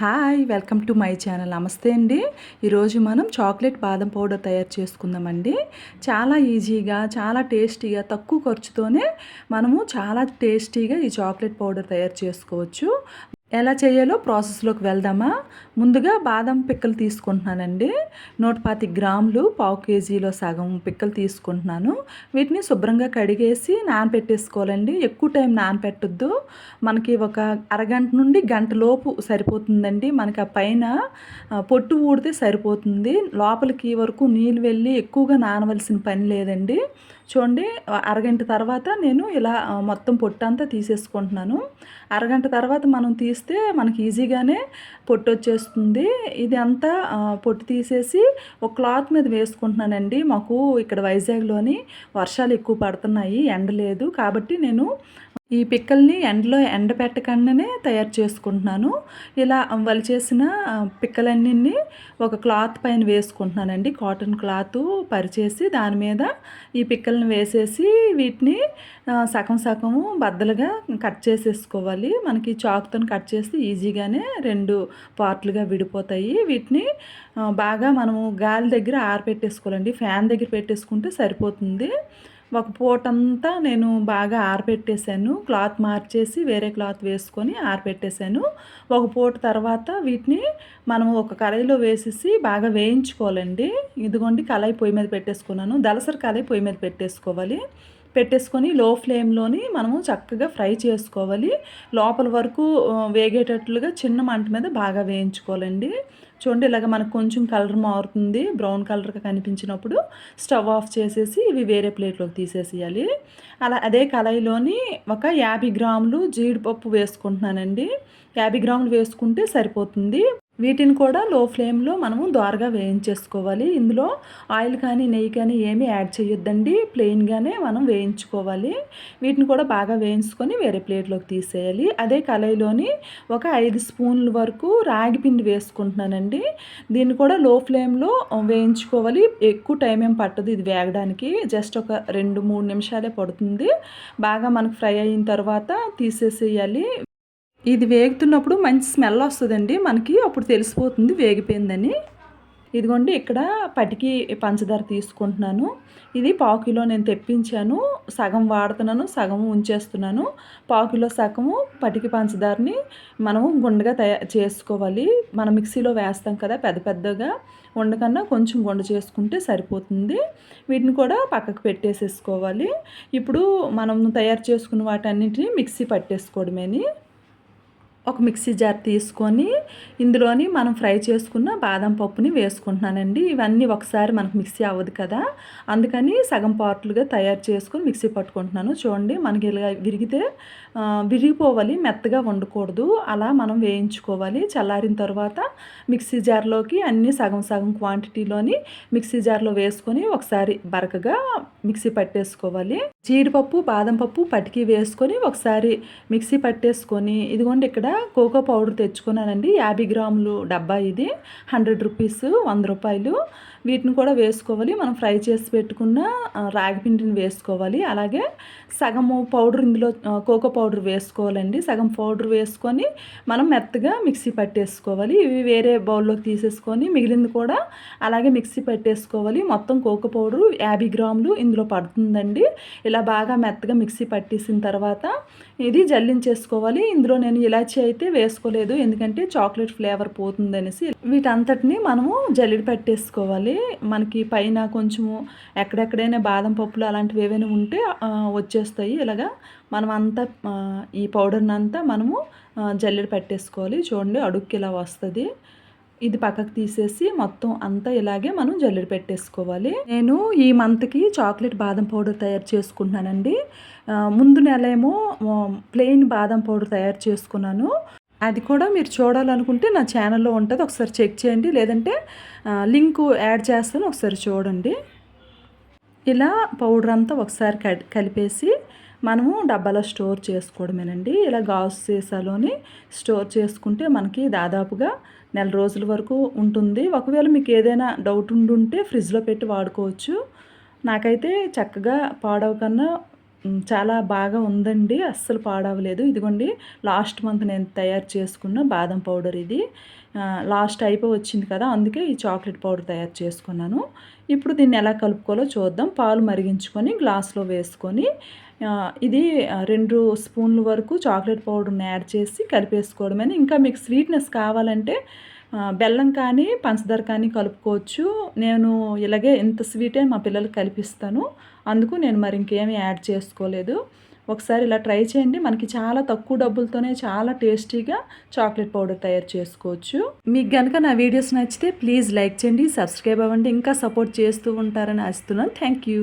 Hi welcome to my channel. నమస్తే అండి. ఈరోజు మనం చాక్లెట్ బాదం పౌడర్ తయారు చేసుకుందామండి. చాలా ఈజీగా చాలా టేస్టీగా తక్కువ ఖర్చుతోనే మనము చాలా టేస్టీగా ఈ చాక్లెట్ పౌడర్ తయారు చేసుకోవచ్చు. ఎలా చేయాలో ప్రాసెస్లోకి వెళ్దామా? ముందుగా బాదం పిక్కలు తీసుకుంటున్నానండి. నూట పాతి గ్రాములు పావు కేజీలో సగం పిక్కలు తీసుకుంటున్నాను. వీటిని శుభ్రంగా కడిగేసి నానపెట్టేసుకోవాలండి. ఎక్కువ టైం నానపెట్టద్దు. మనకి ఒక అరగంట నుండి గంట లోపు సరిపోతుందండి. మనకి ఆ పైన పొట్టు ఊడితే సరిపోతుంది. లోపలికి వరకు నీళ్ళు వెళ్ళి ఎక్కువగా నానవలసిన పని లేదండి. చూడండి అరగంట తర్వాత నేను ఇలా మొత్తం పొట్టు అంతా తీసేసుకుంటున్నాను. అరగంట తర్వాత మనం తీస్తే మనకి ఈజీగానే పొట్టు వచ్చేస్తుంది. ఇది అంతా పొట్టు తీసేసి ఒక క్లాత్ మీద వేసుకుంటున్నానండి. మాకు ఇక్కడ వైజాగ్లోని వర్షాలు ఎక్కువ పడుతున్నాయి ఎండ లేదు. కాబట్టి నేను ఈ పిక్కల్ని ఎండలో ఎండ పెట్టకుండానే తయారు చేసుకుంటున్నాను. ఇలా వలిచేసిన పిక్కలన్నీ ఒక క్లాత్ పైన వేసుకుంటున్నానండి. కాటన్ క్లాత్ పరిచేసి దాని మీద ఈ పిక్కల్ని వేసేసి వీటిని సగం సగము బద్దలుగా కట్ చేసేసుకోవాలి. మనకి చాకుతో కట్ చేస్తే ఈజీగానే రెండు పార్ట్లుగా విడిపోతాయి. వీటిని బాగా మనము గాలి దగ్గర ఆరపెట్టేసుకోవాలండి. ఫ్యాన్ దగ్గర పెట్టేసుకుంటే సరిపోతుంది. ఒక పూటంతా నేను బాగా ఆరబెట్టేశాను క్లాత్ మార్చేసి వేరే క్లాత్ వేసుకొని ఆరబెట్టేశాను ఒక పూట తర్వాత వీటిని మనం ఒక కళాయిలో వేసేసి బాగా వేయించుకోవాలండి. ఇదిగోండి కళాయి పొయ్యి మీద పెట్టేసుకున్నాను. దలసరి కళాయి పొయ్యి మీద పెట్టేసుకోవాలి. పెట్టేసుకొని లో ఫ్లేమ్లోని మనము చక్కగా ఫ్రై చేసుకోవాలి. లోపల వరకు వేగేటట్లుగా చిన్న మంట మీద బాగా వేయించుకోవాలండి. చూడండి ఇలాగ మనకు కొంచెం కలర్ మారుతుంది. బ్రౌన్ కలర్గా కనిపించినప్పుడు స్టవ్ ఆఫ్ చేసేసి ఇవి వేరే ప్లేట్లోకి తీసేసేయాలి. అలా అదే కళాయిలోని ఒక యాభై గ్రాములు జీడిపప్పు వేసుకుంటున్నానండి. యాభై గ్రాములు వేసుకుంటే సరిపోతుంది. వీటిని కూడా లో ఫ్లేమ్లో మనము ద్వారగా వేయించేసుకోవాలి. ఇందులో ఆయిల్ కానీ నెయ్యి కానీ ఏమీ యాడ్ చేయొద్దండి. ప్లెయిన్గానే మనం వేయించుకోవాలి. వీటిని కూడా బాగా వేయించుకొని వేరే ప్లేట్లోకి తీసేయాలి. అదే కళాయిలోని ఒక ఐదు స్పూన్ల వరకు రాగి పిండి వేసుకుంటున్నానండి. దీన్ని కూడా లో ఫ్లేమ్లో వేయించుకోవాలి. ఎక్కువ టైం ఏం పట్టదు ఇది వేగడానికి. జస్ట్ ఒక రెండు మూడు నిమిషాలే పడుతుంది. బాగా మనకు ఫ్రై అయిన తర్వాత తీసేసేయాలి. ఇది వేగుతున్నప్పుడు మంచి స్మెల్ వస్తుందండి. మనకి అప్పుడు తెలిసిపోతుంది వేగిపోయిందని. ఇదిగోండి ఇక్కడ పటికి పంచదార తీసుకుంటున్నాను. ఇది పావుకిలో నేను తెప్పించాను. సగం వాడుతున్నాను సగం ఉంచేస్తున్నాను. పావు కిలో సగము పటికి పంచదారని మనము గుండగా తయారు చేసుకోవాలి. మనం మిక్సీలో వేస్తాం కదా పెద్ద పెద్దగా. ఉండకన్నా కొంచెం గుండ చేసుకుంటే సరిపోతుంది. వీటిని కూడా పక్కకు పెట్టేసేసుకోవాలి. ఇప్పుడు మనం తయారు చేసుకున్న వాటన్నింటినీ మిక్సీ పట్టేసుకోవడమేని. ఒక మిక్సీ జార్ తీసుకొని ఇందులోని మనం ఫ్రై చేసుకున్న బాదం పప్పుని వేసుకుంటున్నానండి. ఇవన్నీ ఒకసారి మనకు మిక్సీ అవ్వదు కదా. అందుకని సగం పార్ట్లుగా తయారు చేసుకుని మిక్సీ పట్టుకుంటున్నాను. చూడండి మనకి ఇలా విరిగితే విరిగిపోవాలి మెత్తగా వండకూడదు. అలా మనం వేయించుకోవాలి. చల్లారిన తర్వాత మిక్సీ జార్లోకి అన్ని సగం సగం క్వాంటిటీలోని మిక్సీ జార్లో వేసుకొని ఒకసారి బరకగా మిక్సీ పట్టేసుకోవాలి. జీడిపప్పు బాదం పప్పు పటికి వేసుకొని ఒకసారి మిక్సీ పట్టేసుకొని ఇదిగోండి ఇక్కడ కోకో పౌడర్ తెచ్చుకున్నానండి. యాభై గ్రాములు డబ్బా ఇది. హండ్రెడ్ రూపీస్ వంద రూపాయలు. వీటిని కూడా వేసుకోవాలి. మనం ఫ్రై చేసి పెట్టుకున్న రాగి పిండిని వేసుకోవాలి. అలాగే సగము పౌడర్ ఇందులో కోకో పౌడర్ వేసుకోవాలండి. సగం పౌడర్ వేసుకొని మనం మెత్తగా మిక్సీ పట్టేసుకోవాలి. ఇవి వేరే బౌల్లోకి తీసేసుకొని మిగిలింది కూడా అలాగే మిక్సీ పట్టేసుకోవాలి. మొత్తం కోకో పౌడర్ యాభై గ్రాములు ఇందులో పడుతుందండి. ఇలా బాగా మెత్తగా మిక్సీ పట్టేసిన తర్వాత ఇది జల్లించేసుకోవాలి. ఇందులో నేను ఇలాచీ అయితే వేసుకోలేదు. ఎందుకంటే చాక్లెట్ ఫ్లేవర్ పోతుందనేసి వీటంతటిని మనము జల్లిడి పెట్టేసుకోవాలి. మనకి పైన కొంచెము ఎక్కడెక్కడైనా బాదం పప్పులు అలాంటివి ఏవైనా ఉంటే వచ్చేస్తాయి. ఇలాగా మనం అంతా ఈ పౌడర్ని అంతా మనము జల్లెడ పెట్టేసుకోవాలి. చూడండి అడుక్కి ఇలా వస్తుంది. ఇది పక్కకు తీసేసి మొత్తం అంతా ఇలాగే మనం జల్లెడ పెట్టేసుకోవాలి. నేను ఈ మంత్కి చాక్లెట్ బాదం పౌడర్ తయారు చేసుకుంటున్నానండి. ముందు నెల ఏమో ప్లెయిన్ బాదం పౌడర్ తయారు చేసుకున్నాను. అది కూడా మీరు చూడాలనుకుంటే నా ఛానల్లో ఉంటుంది. ఒకసారి చెక్ చేయండి. లేదంటే లింకు యాడ్ చేస్తాను. ఒకసారి చూడండి. ఇలా పౌడర్ అంతా ఒకసారి కలిపేసి మనము డబ్బాలో స్టోర్ చేసుకోవడమేనండి. ఇలా గాజు సీసాలోని స్టోర్ చేసుకుంటే మనకి దాదాపుగా నెల రోజుల వరకు ఉంటుంది. ఒకవేళ మీకు ఏదైనా డౌట్ ఉండుంటే ఫ్రిడ్జ్లో పెట్టి వాడుకోవచ్చు. నాకైతే చక్కగా పాడవకన్నా చాలా బాగా ఉందండి. అస్సలు పాడవలేదు. ఇదిగోండి లాస్ట్ మంత్ నేను తయారు చేసుకున్న బాదం పౌడర్ ఇది. లాస్ట్ అయిపోయి వచ్చింది కదా అందుకే ఈ చాక్లెట్ పౌడర్ తయారు చేసుకున్నాను. ఇప్పుడు దీన్ని ఎలా కలుపుకోవాలో చూద్దాం. పాలు మరిగించుకొని గ్లాస్లో వేసుకొని ఇది రెండు స్పూన్ల వరకు చాక్లెట్ పౌడర్ని యాడ్ చేసి కలిపేసుకోవడమే ఇంకా మీకు స్వీట్నెస్ కావాలంటే బెల్లం కానీ పంచదార కానీ కలుపుకోవచ్చు. నేను ఇలాగే ఇంత స్వీటే మా పిల్లలకి కలిపిస్తాను. అందుకు నేను మరి ఇంకేమీ యాడ్ చేసుకోలేదు. ఒకసారి ఇలా ట్రై చేయండి. మనకి చాలా తక్కువ డబ్బులతోనే చాలా టేస్టీగా చాక్లెట్ పౌడర్ తయారు చేసుకోవచ్చు. మీకు కనుక నా వీడియోస్ నచ్చితే ప్లీజ్ లైక్ చేయండి సబ్స్క్రైబ్ అవ్వండి. ఇంకా సపోర్ట్ చేస్తూ ఉంటారని ఆశిస్తున్నాను. Thank you.